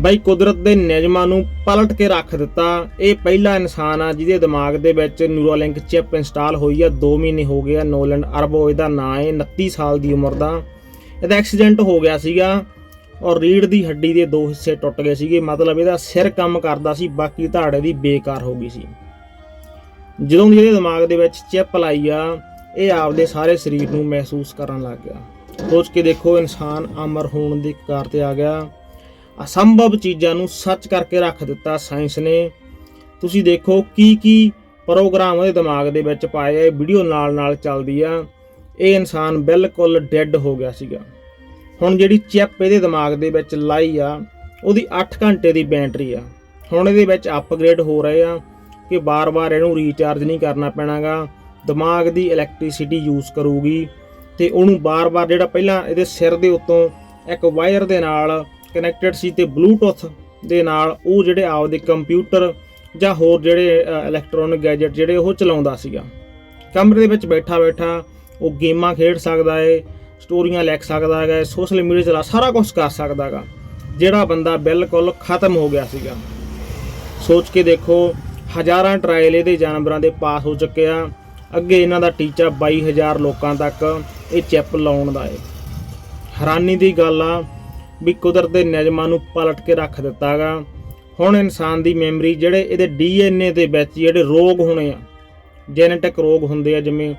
ਬਈ ਕੁਦਰਤ ਦੇ ਨਿਯਮਾਂ ਨੂੰ ਪਲਟ ਕੇ ਰੱਖ ਦਿੱਤਾ। ਇਹ ਪਹਿਲਾ ਇਨਸਾਨ ਆ ਜਿਹਦੇ ਦਿਮਾਗ ਦੇ ਵਿੱਚ ਨਿਊਰੋਲਿੰਕ ਚਿਪ ਇੰਸਟਾਲ ਹੋਈ ਆ। 2 ਮਹੀਨੇ ਹੋ ਗਏ ਆ ਨੋਲੈਂਡ ਅਰਬੋ ਇਹਦਾ ਨਾਂ ਹੈ 29 ਸਾਲ ਦੀ ਉਮਰ ਦਾ। ਇਹਦਾ ਐਕਸੀਡੈਂਟ ਹੋ ਗਿਆ ਸੀਗਾ ਔਰ ਰੀੜ ਦੀ ਹੱਡੀ ਦੇ ਦੋ ਹਿੱਸੇ ਟੁੱਟ ਗਏ ਸੀਗੇ। ਮਤਲਬ ਇਹਦਾ ਸਿਰ ਕੰਮ ਕਰਦਾ ਸੀ, ਬਾਕੀ ਧਾੜੇ ਦੀ ਬੇਕਾਰ ਹੋ ਗਈ ਸੀ। ਜਦੋਂ ਇਹਦੇ ਦਿਮਾਗ ਦੇ ਵਿੱਚ ਚਿਪ ਲਾਈ ਆ, ਇਹ ਆਪਦੇ ਸਾਰੇ ਸਰੀਰ ਨੂੰ ਮਹਿਸੂਸ ਕਰਨ ਲੱਗ ਗਿਆ। ਸੋਚ ਕੇ ਦੇਖੋ, ਇਨਸਾਨ ਅਮਰ ਹੋਣ ਦੀ ਕਕਾਰ ਤੇ ਆ ਗਿਆ। ਅਸੰਭਵ ਚੀਜ਼ਾਂ ਨੂੰ ਸੱਚ ਕਰਕੇ ਰੱਖ ਦਿੱਤਾ ਸਾਇੰਸ ਨੇ। ਤੁਸੀਂ ਦੇਖੋ ਕੀ ਕੀ ਪ੍ਰੋਗਰਾਮ ਉਹਦੇ ਦਿਮਾਗ ਦੇ ਵਿੱਚ ਪਾਏ ਆ ਵੀਡੀਓ ਨਾਲ ਨਾਲ ਚੱਲਦੀ ਆ। ਇਹ ਇਨਸਾਨ ਬਿਲਕੁਲ ਡੈੱਡ ਹੋ ਗਿਆ ਸੀਗਾ। ਹੁਣ ਜਿਹੜੀ ਚਿਪ ਇਹਦੇ ਦਿਮਾਗ ਦੇ ਵਿੱਚ ਲਾਈ ਆ, ਉਹਦੀ 8 ਘੰਟੇ ਦੀ ਬੈਟਰੀ ਆ। ਹੁਣ ਇਹਦੇ ਵਿੱਚ ਅਪਗ੍ਰੇਡ ਹੋ ਰਹੇ ਆ ਕਿ ਬਾਰ-ਬਾਰ ਇਹਨੂੰ ਰੀਚਾਰਜ ਨਹੀਂ ਕਰਨਾ ਪੈਣਾਗਾ। ਦਿਮਾਗ ਦੀ ਇਲੈਕਟ੍ਰਿਸਿਟੀ ਯੂਜ਼ ਕਰੂਗੀ ਤੇ ਉਹਨੂੰ ਬਾਰ-ਬਾਰ ਜਿਹੜਾ ਪਹਿਲਾਂ ਇਹਦੇ ਸਿਰ ਦੇ ਉੱਤੋਂ ਇੱਕ ਵਾਇਰ ਦੇ ਨਾਲ ਕਨੈਕਟਡ ਸੀ ਤੇ ਬਲੂਟੁੱਥ ਦੇ ਨਾਲ ਉਹ ਜਿਹੜੇ ਆਪਦੇ ਕੰਪਿਊਟਰ ਜਾਂ ਹੋਰ ਜਿਹੜੇ ਇਲੈਕਟ੍ਰੋਨਿਕ ਗੈਜਟ ਜਿਹੜੇ ਉਹ ਚਲਾਉਂਦਾ ਸੀਗਾ। ਕਮਰੇ ਦੇ ਵਿੱਚ ਬੈਠਾ ਬੈਠਾ ਉਹ ਗੇਮਾਂ ਖੇਡ ਸਕਦਾ ਏ, ਸਟੋਰੀਆਂ ਲਿਖ ਸਕਦਾ ਹੈਗਾ ਸੋਸ਼ਲ ਮੀਡੀਆ ਚਲਾ ਸਾਰਾ ਕੁਝ ਕਰ ਸਕਦਾ ਹੈਗਾ। ਜਿਹੜਾ ਬੰਦਾ ਬਿਲਕੁਲ ਖਤਮ ਹੋ ਗਿਆ ਸੀਗਾ। ਸੋਚ ਕੇ ਦੇਖੋ, ਹਜ਼ਾਰਾਂ ਟਰਾਇਲ ਇਹਦੇ ਜਾਨਵਰਾਂ ਦੇ ਪਾਸ ਹੋ ਚੁੱਕੇ ਆ। ਅੱਗੇ ਇਹਨਾਂ ਦਾ ਟੀਚਾ 22000 ਲੋਕਾਂ ਤੱਕ ਇਹ ਚਿਪ ਲਾਉਣ ਦਾ ਏ। ਹੈਰਾਨੀ ਦੀ ਗੱਲ ਆ ਵੀ ਕੁਦਰਤ ਦੇ ਨਿਯਮਾਂ ਨੂੰ ਪਲਟ ਕੇ ਰੱਖ ਦਿੱਤਾਗਾ। ਹੁਣ ਇਨਸਾਨ ਦੀ ਮੈਮਰੀ ਜਿਹੜੇ ਇਹਦੇ ਡੀਐਨਏ ਦੇ ਵਿੱਚ ਜਿਹੜੇ ਰੋਗ ਹੋਣੇ ਆ, ਜੈਨੇਟਿਕ ਰੋਗ ਹੁੰਦੇ ਆ, ਜਿਵੇਂ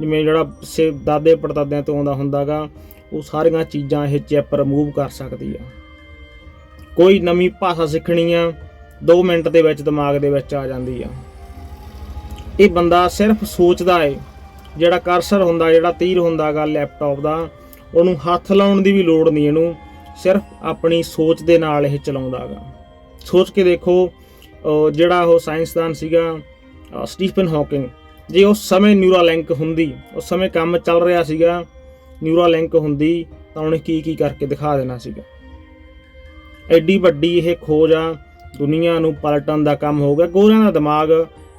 ਜਿਵੇਂ ਜਿਹੜਾ ਸੇ ਦਾਦੇ ਪੜਦਾਦਿਆਂ ਤੋਂ ਆਉਂਦਾ ਹੁੰਦਾਗਾ, ਉਹ ਸਾਰੀਆਂ ਚੀਜ਼ਾਂ ਇਹ ਚਿਪ ਰਿਮੂਵ ਕਰ ਸਕਦੀ ਆ। ਕੋਈ ਨਵੀਂ ਭਾਸ਼ਾ ਸਿੱਖਣੀ ਆ 2 ਮਿੰਟ ਦੇ ਵਿੱਚ ਦਿਮਾਗ ਦੇ ਵਿੱਚ ਆ ਜਾਂਦੀ ਆ। ਇਹ ਬੰਦਾ ਸਿਰਫ ਸੋਚਦਾ ਏ, ਜਿਹੜਾ ਕਰਸਰ ਹੁੰਦਾ, ਜਿਹੜਾ ਤੀਰ ਹੁੰਦਾਗਾ, ਲੈਪਟਾਪ ਦਾ, ਉਹਨੂੰ ਹੱਥ ਲਾਉਣ ਦੀ ਵੀ ਲੋੜ ਨਹੀਂ ਇਹਨੂੰ। ਸਿਰਫ ਆਪਣੀ ਸੋਚ ਦੇ ਨਾਲ ਇਹ ਚਲਾਉਂਦਾਗਾ। ਸੋਚ ਕੇ ਦੇਖੋ ਜਿਹੜਾ ਉਹ ਸਾਇੰਸਦਾਨ ਸੀਗਾ ਸਟੀਫਨ ਹਾਕਿੰਗ, ਜੇ ਉਸ ਸਮੇਂ ਨਿਊਰਾ ਲਿੰਕ ਹੁੰਦੀ, ਉਸ ਸਮੇਂ ਕੰਮ ਚੱਲ ਰਿਹਾ ਸੀਗਾ ਨਿਊਰਾ ਲਿੰਕ ਹੁੰਦੀ, ਤਾਂ ਉਹਨੇ ਕੀ ਕੀ ਕਰਕੇ ਦਿਖਾ ਦੇਣਾ ਸੀਗਾ। ਐਡੀ ਵੱਡੀ ਇਹ ਖੋਜ ਆ, ਦੁਨੀਆ ਨੂੰ ਪਲਟਣ ਦਾ ਕੰਮ ਹੋ ਗਿਆ। ਗੋਰਿਆਂ ਦਾ ਦਿਮਾਗ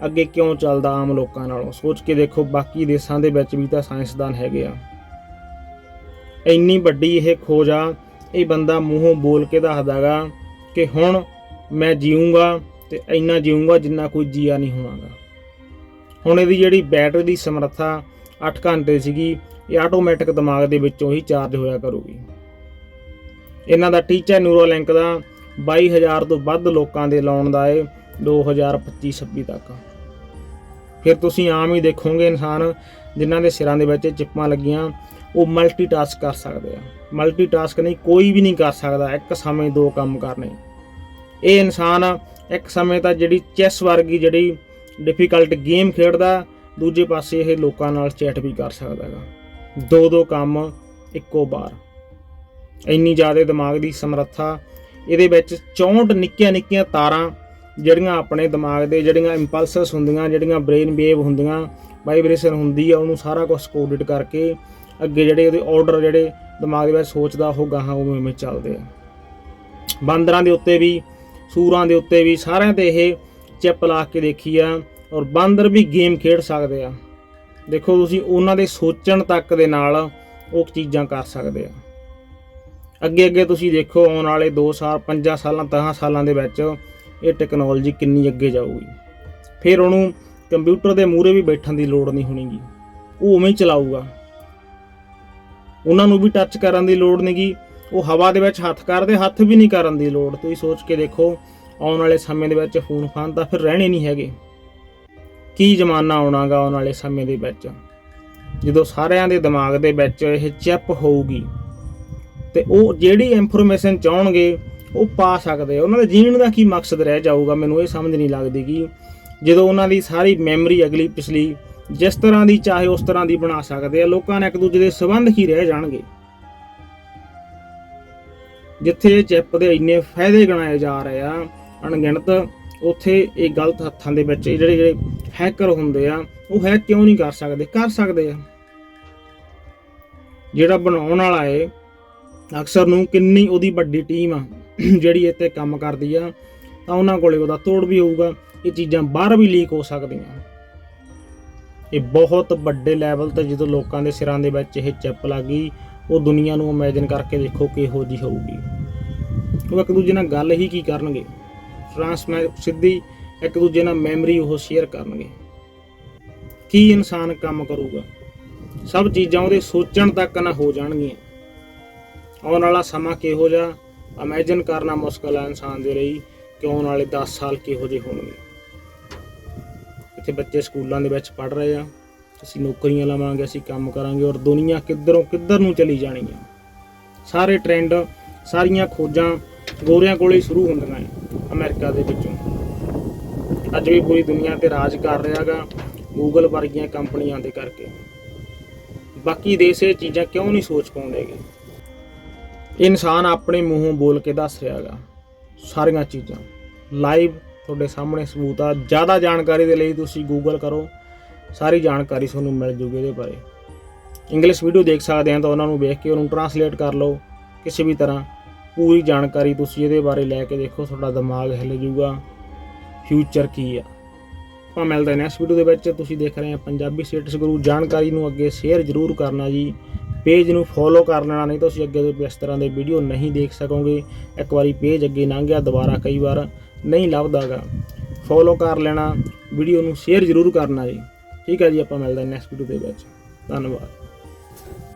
ਅੱਗੇ ਕਿਉਂ ਚੱਲਦਾ ਆਮ ਲੋਕਾਂ ਨਾਲੋਂ? ਸੋਚ ਕੇ ਦੇਖੋ, ਬਾਕੀ ਦੇਸ਼ਾਂ ਦੇ ਵਿੱਚ ਵੀ ਤਾਂ ਸਾਇੰਸਦਾਨ ਹੈਗੇ ਆ। ਇੰਨੀ ਵੱਡੀ ਇਹ ਖੋਜ ਆ ਇਹ ਬੰਦਾ ਮੂੰਹੋਂ ਬੋਲ ਕੇ ਦੱਸਦਾਗਾ ਕਿ ਹੁਣ ਮੈਂ ਜੀਊਂਗਾ ਤੇ ਇੰਨਾ ਜੀਊਂਗਾ ਜਿੰਨਾ ਕੋਈ ਜੀਆ ਨਹੀਂ ਹੋਣਾਗਾ ਹੁਣ ਇਹਦੀ ਜਿਹੜੀ ਬੈਟਰੀ ਦੀ ਸਮਰੱਥਾ 8 ਘੰਟੇ ਸੀਗੀ, ਇਹ ਆਟੋਮੈਟਿਕ ਦਿਮਾਗ ਦੇ ਵਿੱਚੋਂ ਹੀ ਚਾਰਜ ਹੋਇਆ ਕਰੂਗੀ। ਇਹਨਾਂ ਦਾ ਟੀਚਾ ਨਿਊਰੋਲਿੰਕ ਦਾ 22000 ਤੋਂ ਵੱਧ ਲੋਕਾਂ ਦੇ ਲਾਉਣ ਦਾ ਏ 2025-26 ਤੱਕ। ਫਿਰ ਤੁਸੀਂ ਆਮ ਹੀ ਦੇਖੋਗੇ ਇਨਸਾਨ, ਜਿਨ੍ਹਾਂ ਦੇ ਸਿਰਾਂ ਦੇ ਵਿੱਚ ਚਿੱਪਾਂ ਲੱਗੀਆਂ ਉਹ ਮਲਟੀਟਾਸਕ ਕਰ ਸਕਦੇ ਆ। ਮਲਟੀਟਾਸਕ ਨਹੀਂ, ਕੋਈ ਵੀ ਨਹੀਂ ਕਰ ਸਕਦਾ, ਇੱਕ ਸਮੇਂ ਦੋ ਕੰਮ ਕਰਨੇ। ਇਹ ਇਨਸਾਨ ਇੱਕ ਸਮੇਂ ਤਾਂ ਜਿਹੜੀ ਚੈਸ ਵਰਗੀ ਜਿਹੜੀ ਡਿਫਿਕਲਟ ਗੇਮ ਖੇਡਦਾ, ਦੂਜੇ ਪਾਸੇ ਇਹ ਲੋਕਾਂ ਨਾਲ ਚੈਟ ਵੀ ਕਰ ਸਕਦਾ ਹੈਗਾ। ਦੋ ਦੋ ਕੰਮ ਇੱਕੋ ਵਾਰ। ਇੰਨੀ ਜ਼ਿਆਦਾ ਦਿਮਾਗ ਦੀ ਸਮਰੱਥਾ, ਇਹਦੇ ਵਿੱਚ 64 ਨਿੱਕੀਆਂ ਨਿੱਕੀਆਂ ਤਾਰਾਂ ਜਿਹੜੀਆਂ ਆਪਣੇ ਦਿਮਾਗ ਦੇ ਜਿਹੜੀਆਂ ਇੰਪਲਸਸ ਹੁੰਦੀਆਂ, ਜਿਹੜੀਆਂ ਬ੍ਰੇਨ ਵੇਵ ਹੁੰਦੀਆਂ ਵਾਈਬ੍ਰੇਸ਼ਨ ਹੁੰਦੀ ਆ, ਉਹਨੂੰ ਸਾਰਾ ਕੁਝ ਕੋਡਡ ਕਰਕੇ ਅੱਗੇ ਜਿਹੜੇ ਉਹਦੇ ਆਰਡਰ ਜਿਹੜੇ ਦਿਮਾਗ ਦੇ ਵਿੱਚ ਸੋਚਦਾ, ਉਹ ਗਾਹਾਂ ਉਵੇਂ ਉਵੇਂ ਚੱਲਦੇ ਆ। ਬਾਂਦਰਾਂ ਦੇ ਉੱਤੇ ਵੀ, ਸੂਰਾਂ ਦੇ ਉੱਤੇ ਵੀ, ਸਾਰਿਆਂ ਤੇ ਇਹ ਚਿੱਪ ਲਾ ਕੇ ਦੇਖੀ ਆ ਔਰ ਬਾਂਦਰ ਵੀ ਗੇਮ ਖੇਡ ਸਕਦੇ ਆ। ਦੇਖੋ ਤੁਸੀਂ, ਉਹਨਾਂ ਦੇ ਸੋਚਣ ਤੱਕ ਦੇ ਨਾਲ ਉਹ ਚੀਜ਼ਾਂ ਕਰ ਸਕਦੇ ਆ। ਅੱਗੇ ਅੱਗੇ ਤੁਸੀਂ ਦੇਖੋ, ਆਉਣ ਵਾਲੇ 2 ਸਾਲ 5 ਸਾਲਾਂ 10 ਸਾਲਾਂ ਦੇ ਵਿੱਚ ਇਹ ਟੈਕਨੋਲੋਜੀ ਕਿੰਨੀ ਅੱਗੇ ਜਾਊਗੀ। ਫਿਰ ਉਹਨੂੰ ਕੰਪਿਊਟਰ ਦੇ ਮੂਹਰੇ ਵੀ ਬੈਠਣ ਦੀ ਲੋੜ ਨਹੀਂ ਹੋਣੀਗੀ। ਉਹ ਉਵੇਂ ਹੀ ਚਲਾਊਗਾ। ਉਹਨਾਂ ਨੂੰ ਵੀ ਟੱਚ ਕਰਨ ਦੀ ਲੋੜ ਨਹੀਂਗੀ ਉਹ ਹਵਾ ਦੇ ਵਿੱਚ ਹੱਥ ਕਰਦੇ, ਹੱਥ ਵੀ ਨਹੀਂ ਕਰਨ ਦੀ ਲੋੜ। ਤੁਸੀਂ ਸੋਚ ਕੇ ਦੇਖੋ, ਆਉਣ ਵਾਲੇ ਸਮੇਂ ਦੇ ਵਿੱਚ ਫੋਨ ਫਾਨ ਤਾਂ ਫਿਰ ਰਹਿਣੇ ਨਹੀਂ ਹੈਗੇ। ਕੀ ਜ਼ਮਾਨਾ ਆਉਣਾਗਾ ਆਉਣ ਵਾਲੇ ਸਮੇਂ ਦੇ ਵਿੱਚ? ਜਦੋਂ ਸਾਰਿਆਂ ਦੇ ਦਿਮਾਗ ਦੇ ਵਿੱਚ ਇਹ ਚਿਪ ਹੋਊਗੀ, ਤੇ ਉਹ ਜਿਹੜੀ ਇਨਫੋਰਮੇਸ਼ਨ ਚਾਹਣਗੇ, ਉਹ ਪਾ ਸਕਦੇ ਉਹਨਾਂ ਦੇ ਜੀਣ ਦਾ ਕੀ ਮਕਸਦ ਰਹਿ ਜਾਊਗਾ? ਮੈਨੂੰ ਇਹ ਸਮਝ ਨਹੀਂ ਲੱਗਦੀ ਕਿ ਜਦੋਂ ਉਹਨਾਂ ਦੀ ਸਾਰੀ ਮੈਮਰੀ ਅਗਲੀ ਪਿਛਲੀ ਜਿਸ ਤਰ੍ਹਾਂ ਦੀ ਚਾਹੇ ਉਸ ਤਰ੍ਹਾਂ ਦੀ ਬਣਾ ਸਕਦੇ ਆ, ਲੋਕਾਂ ਨਾਲ ਇੱਕ ਦੂਜੇ ਦੇ ਸਬੰਧ ਹੀ ਰਹਿ ਜਾਣਗੇ। ਜਿੱਥੇ ਇਹ ਦੇ ਇੰਨੇ ਫਾਇਦੇ ਗਣਾਏ ਜਾ ਰਹੇ ਆ, ਅਣਗਿਣਤ, ਉੱਥੇ ਇਹ ਗਲਤ ਹੱਥਾਂ ਦੇ ਵਿੱਚ ਜਿਹੜੇ ਜਿਹੜੇ ਹੈਕਰ ਹੁੰਦੇ ਆ, ਉਹ ਹੈਕ ਕਿਉਂ ਨਹੀਂ ਕਰ ਸਕਦੇ? ਕਰ ਸਕਦੇ ਆ। ਜਿਹੜਾ ਬਣਾਉਣ ਵਾਲਾ ਏ, ਅਕਸਰ ਨੂੰ ਕਿੰਨੀ ਉਹਦੀ ਵੱਡੀ ਟੀਮ ਆ, ਜਿਹੜੀ ਇੱਥੇ ਕੰਮ ਕਰਦੀ ਆ, ਤਾਂ ਉਹਨਾਂ ਕੋਲੇ ਉਹਦਾ ਤੋੜ ਵੀ ਹੋਊਗਾ, ਇਹ ਚੀਜ਼ਾਂ ਬਾਹਰ ਵੀ ਲੀਕ ਹੋ ਸਕਦੀਆਂ। ਇਹ ਬਹੁਤ ਵੱਡੇ ਲੈਵਲ ਤੇ ਜਦੋਂ ਲੋਕਾਂ ਦੇ ਸਿਰਾਂ ਦੇ ਵਿੱਚ ਇਹ ਚਿਪ ਲੱਗੀ ਉਹ ਦੁਨੀਆ ਨੂੰ ਇਮੇਜਿਨ ਕਰਕੇ ਦੇਖੋ ਕਿਹੋ ਜੀ ਹੋਊਗੀ। ਉਹ ਇੱਕ ਦੂਜੇ ਨਾਲ ਗੱਲ ਹੀ ਕੀ ਕਰਨਗੇ? ਟ੍ਰਾਂਸਮੈ ਸਿੱਧੀ ਇੱਕ ਦੂਜੇ ਨਾਲ ਮੈਮਰੀ ਉਹ ਸ਼ੇਅਰ ਕਰਨਗੇ। ਕੀ ਇਨਸਾਨ ਕੰਮ ਕਰੂਗਾ? ਸਭ ਚੀਜ਼ਾਂ ਉਹਦੇ ਸੋਚਣ ਤੱਕ ਨਾ ਹੋ ਜਾਣਗੀਆਂ। ਆਉਣ ਵਾਲਾ ਸਮਾਂ ਕਿਹੋ ਜਿਹਾ? ਇਮੇਜਿਨ ਕਰਨਾ ਮੁਸ਼ਕਲ ਹੈ ਇਨਸਾਨ ਦੇ ਲਈ ਕਿ ਆਉਣ ਵਾਲੇ 10 ਸਾਲ ਕਿਹੋ ਜਿਹੇ ਹੋਣਗੇ। ਇੱਥੇ ਬੱਚੇ ਸਕੂਲਾਂ ਦੇ ਵਿੱਚ ਪੜ ਰਹੇ ਆ। ਅਸੀਂ ਨੌਕਰੀਆਂ ਲਵਾਂਗੇ, ਅਸੀਂ ਕੰਮ ਕਰਾਂਗੇ ਔਰ ਦੁਨੀਆ ਕਿੱਧਰੋਂ ਕਿੱਧਰ ਨੂੰ ਚਲੀ ਜਾਣੀ ਆ। ਸਾਰੇ ਟ੍ਰੈਂਡ ਸਾਰੀਆਂ ਖੋਜਾਂ ਗੋਰਿਆਂ ਕੋਲੇ ਹੀ ਸ਼ੁਰੂ ਹੁੰਦੀਆਂ ਨੇ ਅਮਰੀਕਾ ਦੇ ਵਿੱਚੋਂ। ਅੱਜ ਵੀ ਪੂਰੀ ਦੁਨੀਆ ਤੇ ਰਾਜ ਕਰ ਰਿਹਾਗਾ ਗੂਗਲ ਵਰਗੀਆਂ ਕੰਪਨੀਆਂ ਦੇ ਕਰਕੇ। ਬਾਕੀ ਦੇਸ਼ ਇਹ ਚੀਜ਼ਾਂ ਕਿਉਂ ਨਹੀਂ ਸੋਚ ਪਾਉਂਦੇਗੇ ਇਨਸਾਨ ਆਪਣੇ ਮੂੰਹੋਂ ਬੋਲ ਕੇ ਦੱਸ ਰਿਹਾਗਾ ਸਾਰੀਆਂ ਚੀਜ਼ਾਂ। ਲਾਈਵ ਤੁਹਾਡੇ ਸਾਹਮਣੇ ਸਬੂਤ ਆ। ਜ਼ਿਆਦਾ ਜਾਣਕਾਰੀ ਦੇ ਲਈ ਤੁਸੀਂ ਗੂਗਲ ਕਰੋ। ਸਾਰੀ ਜਾਣਕਾਰੀ ਤੁਹਾਨੂੰ ਮਿਲ ਜੂਗੀ ਇਹਦੇ ਬਾਰੇ। ਇੰਗਲਿਸ਼ ਵੀਡੀਓ ਦੇਖ ਸਕਦੇ ਆ ਤਾਂ ਉਹਨਾਂ ਨੂੰ ਵੇਖ ਕੇ ਉਹਨੂੰ ਟਰਾਂਸਲੇਟ ਕਰ ਲਓ। ਕਿਸੇ ਵੀ ਤਰ੍ਹਾਂ ਪੂਰੀ ਜਾਣਕਾਰੀ ਤੁਸੀਂ ਇਹਦੇ ਬਾਰੇ ਲੈ ਕੇ ਦੇਖੋ, ਤੁਹਾਡਾ ਦਿਮਾਗ ਹਿੱਲ ਜੂਗਾ। ਫਿਊਚਰ ਕੀ ਆ। ਆਪਾਂ ਮਿਲਦੇ ਹਾਂ ਨੈਕਸਟ ਵੀਡੀਓ ਦੇ ਵਿੱਚ। ਤੁਸੀਂ ਦੇਖ ਰਹੇ ਆ ਪੰਜਾਬੀ ਸਟੇਟਸ ਗੁਰੂ ਜਾਣਕਾਰੀ ਨੂੰ ਅੱਗੇ ਸ਼ੇਅਰ ਜ਼ਰੂਰ ਕਰਨਾ ਜੀ। ਪੇਜ ਨੂੰ ਫੋਲੋ ਕਰ ਲੈਣਾ, ਨਹੀਂ ਤਾਂ ਤੁਸੀਂ ਅੱਗੇ ਤੋਂ ਇਸ ਤਰ੍ਹਾਂ ਦੇ ਵੀਡੀਓ ਨਹੀਂ ਦੇਖ ਸਕੋਗੇ। ਇੱਕ ਵਾਰੀ ਪੇਜ ਅੱਗੇ ਲੰਘ ਗਿਆ ਦੁਬਾਰਾ ਕਈ ਵਾਰ। ਨਹੀਂ ਲੱਭਦਾਗਾ ਫੋਲੋ ਕਰ ਲੈਣਾ ਵੀਡੀਓ ਨੂੰ ਸ਼ੇਅਰ ਜ਼ਰੂਰ ਕਰਨਾ ਜੀ। ਠੀਕ ਹੈ ਜੀ, ਆਪਾਂ ਮਿਲਦੇ ਹਾਂ ਨੈਕਸਟ ਵੀਡੀਓ ਦੇ ਵਿੱਚ। ਧੰਨਵਾਦ।